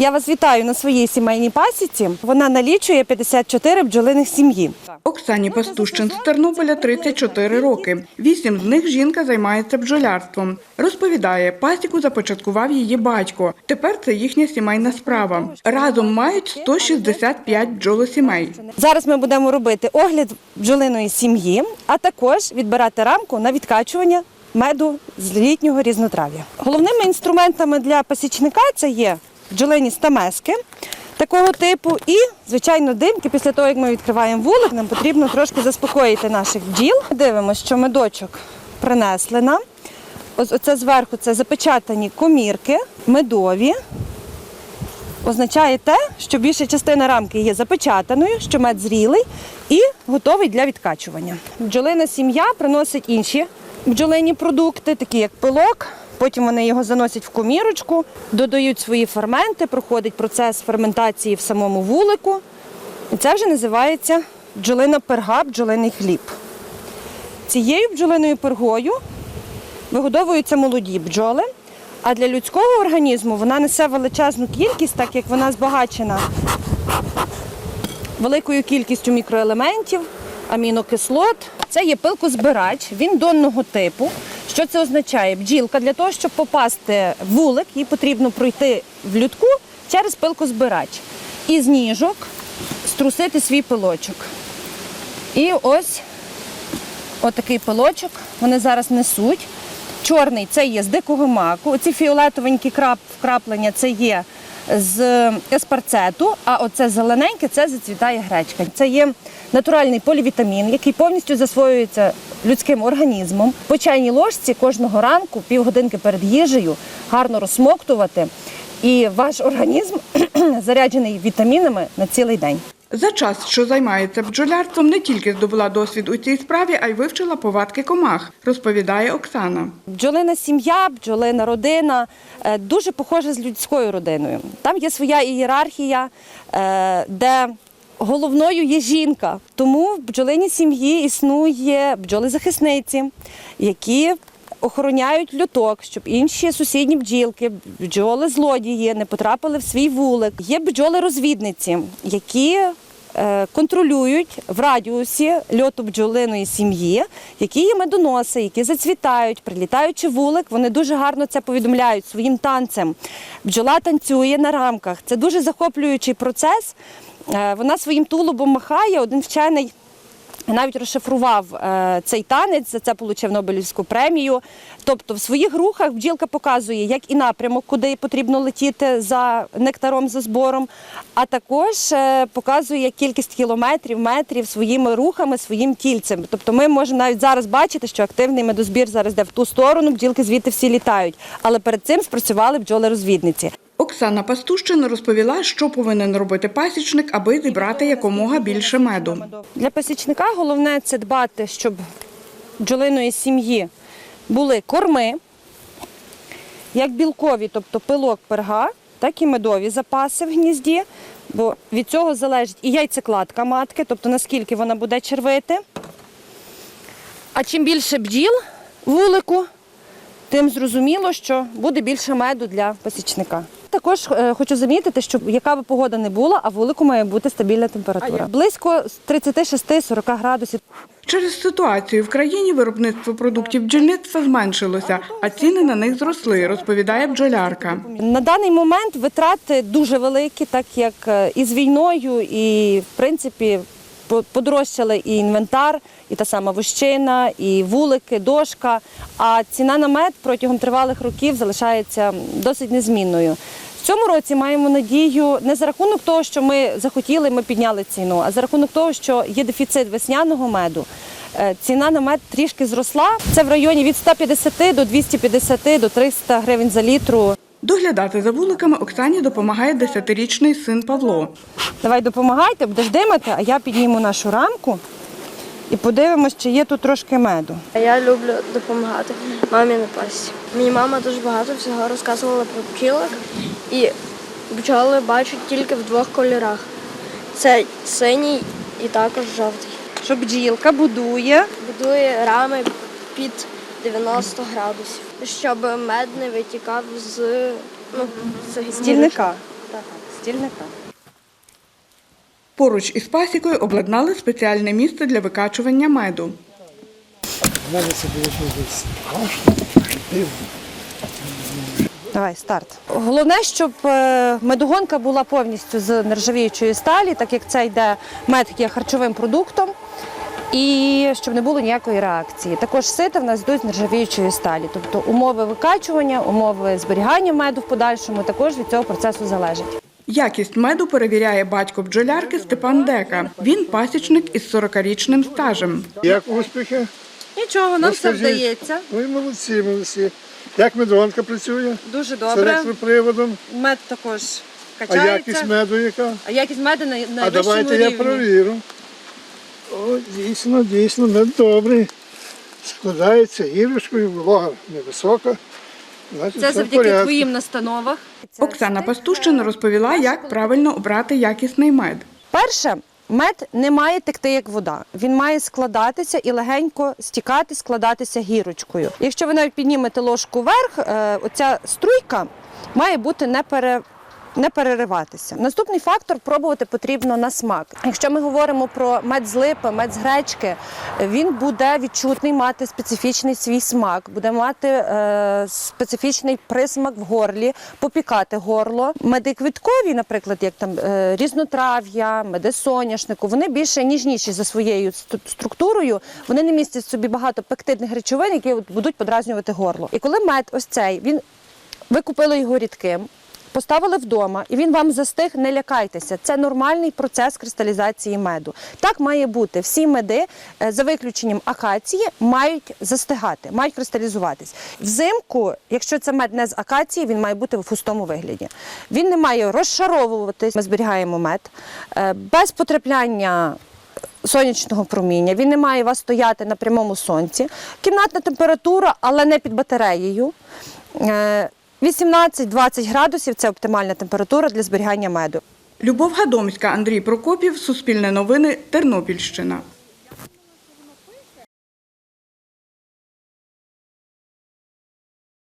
Я вас вітаю на своїй сімейній пасіці. Вона налічує 54 бджолиних сім'ї. Оксані Пастущин з Тернополя 34 роки. Вісім з них жінка займається бджолярством. Розповідає, пасіку започаткував її батько. Тепер це їхня сімейна справа. Разом мають 165 бджолосімей. Зараз ми будемо робити огляд бджолиної сім'ї, а також відбирати рамку на відкачування меду з літнього різнотрав'я. Головними інструментами для пасічника це є бджолині стамески такого типу і, звичайно, димки. Після того, як ми відкриваємо вулик, нам потрібно трошки заспокоїти наших бджіл. Дивимося, що медочок принесли нам. Ось оце зверху це запечатані комірки, медові. Означає те, що більша частина рамки є запечатаною, що мед зрілий і готовий для відкачування. Бджолина сім'я приносить інші бджолині продукти, такі як пилок. Потім вони його заносять в комірочку, додають свої ферменти, проходить процес ферментації в самому вулику. І це вже називається бджолина перга, бджолиний хліб. Цією бджолиною пергою вигодовуються молоді бджоли. А для людського організму вона несе величезну кількість, так як вона збагачена великою кількістю мікроелементів, амінокислот. Це є пилкозбирач, він донного типу. Що це означає? Бджілка для того, щоб попасти в вулик, їй потрібно пройти в людку через пилкозбирач. І з ніжок струсити свій пилочок. І ось отакий пилочок вони зараз несуть. Чорний це є з дикого маку. Оці фіолетовенькі крап, вкраплення це є з еспарцету, а оце зелененьке це зацвітає гречка. Це є натуральний полівітамін, який повністю засвоюється людським організмом. По чайній ложці кожного ранку, півгодинки перед їжею, гарно розсмоктувати. І ваш організм заряджений вітамінами на цілий день. За час, що займається бджолярством, не тільки здобула досвід у цій справі, а й вивчила повадки комах, розповідає Оксана. Бджолина сім'я, бджолина родина е, дуже похожа з людською родиною. Там є своя ієрархія, е, де головною є жінка. Тому в бджолиній сім'ї існує бджоли-захисниці, які охороняють люток, щоб інші сусідні бджілки, бджоли-злодії не потрапили в свій вулик. Є бджоли-розвідниці, які е, контролюють в радіусі льоту бджолиної сім'ї, які є медоноси, які зацвітають, прилітаючи вулик, вони дуже гарно це повідомляють своїм танцем. Бджола танцює на рамках. Це дуже захоплюючий процес. Е, Вона своїм тулубом махає. Один вчений навіть розшифрував е, цей танець, за це отримав Нобелівську премію. Тобто в своїх рухах бджілка показує, як і напрямок, куди потрібно летіти за нектаром, за збором, а також е, показує кількість кілометрів, метрів своїми рухами, своїм тільцем. Тобто ми можемо навіть зараз бачити, що активний медозбір зараз йде в ту сторону, бджілки звідти всі літають. Але перед цим спрацювали бджоли-розвідниці. Оксана Пастущин розповіла, що повинен робити пасічник, аби зібрати якомога більше меду. Для пасічника головне це дбати, щоб бджолиної сім'ї були корми, як білкові, тобто пилок перга, так і медові запаси в гнізді, бо від цього залежить і яйцекладка матки, тобто наскільки вона буде червити. А чим більше бджіл вулику, тим зрозуміло, що буде більше меду для пасічника. Також е, хочу замітити, що яка би погода не була, а вулику має бути стабільна температура. Близько 36-40 градусів. Через ситуацію в країні виробництво продуктів бджільництва зменшилося, а ціни на них зросли, розповідає бджолярка. На даний момент витрати дуже великі, так як е, і з війною, і в принципі подорожчали і інвентар, і та сама вощина, і вулики, дошка. А ціна на мед протягом тривалих років залишається досить незмінною. В цьому році маємо надію не за рахунок того, що ми захотіли, ми підняли ціну, а за рахунок того, що є дефіцит весняного меду. Е, Ціна на мед трішки зросла. Це в районі від 150 до 250 до 300 гривень за літру. Доглядати за вуликами Оксані допомагає десятирічний син Павло. Давай допомагайте, будеш димати, а я підніму нашу рамку і подивимось, чи є тут трошки меду. Я люблю допомагати мамі на пасі. Мені мама дуже багато всього розказувала про бджілок, і бджоли бачать тільки в двох кольорах: це синій і також жовтий. Що бджілка будує. Будує рами під 90 градусів, щоб мед не витікав з, ну, з Стільника. Так, стільника. Поруч із пасікою обладнали спеціальне місце для викачування меду. У мене це було дуже страшно, дивно. Давай, старт. Головне, щоб е, медогонка була повністю з нержавіючої сталі, так як це йде мед є харчовим продуктом, і щоб не було ніякої реакції. Також сита в нас йдуть з нержавіючої сталі. Тобто умови викачування, умови зберігання меду в подальшому також від цього процесу залежать. Якість меду перевіряє батько бджолярки Степан Дека. Він пасічник із 40-річним стажем. Як успіхи? Нічого, нам все вдається. Ви молодці, молодці. Як медонка працює? Дуже З добре. електроприводом. Мед також А якість меду яка? А якість меду на А найвищому давайте я рівні. О, дійсно, дійсно, мед добрий. Складається гірочкою, волога невисока. Значить, Це все в завдяки порядку. твоїм настановах. Оксана Пастущин розповіла, як правильно обрати якісний мед. Перше, мед не має текти як вода. Він має складатися і легенько стікати, складатися гірочкою. Якщо ви навіть піднімете ложку вверх, е, оця струйка має бути не пере. Не перериватися. Наступний фактор пробувати потрібно на смак. Якщо ми говоримо про мед з липи, мед з гречки, він буде відчутний мати специфічний свій смак, буде мати е, специфічний присмак в горлі, попікати горло. Меди квіткові, наприклад, як там е, різнотрав'я, меди соняшнику, вони більше ніжніші за своєю структурою. Вони не містять собі багато пектидних речовин, які будуть подразнювати горло. І коли мед ось цей, він ви купили його рідким. Поставили вдома, і він вам застиг, не лякайтеся. Це нормальний процес кристалізації меду. Так має бути. Всі меди, е, за виключенням акації, мають застигати, мають кристалізуватись. Взимку, якщо це мед не з акації, він має бути в густому вигляді. Він не має розшаровуватись. Ми зберігаємо мед е, без потрапляння сонячного проміння. Він не має вас стояти на прямому сонці. Кімнатна температура, але не під батареєю. Е, 18-20 градусів це оптимальна температура для зберігання меду. Любов Гадомська, Андрій Прокопів, Суспільне новини, Тернопільщина.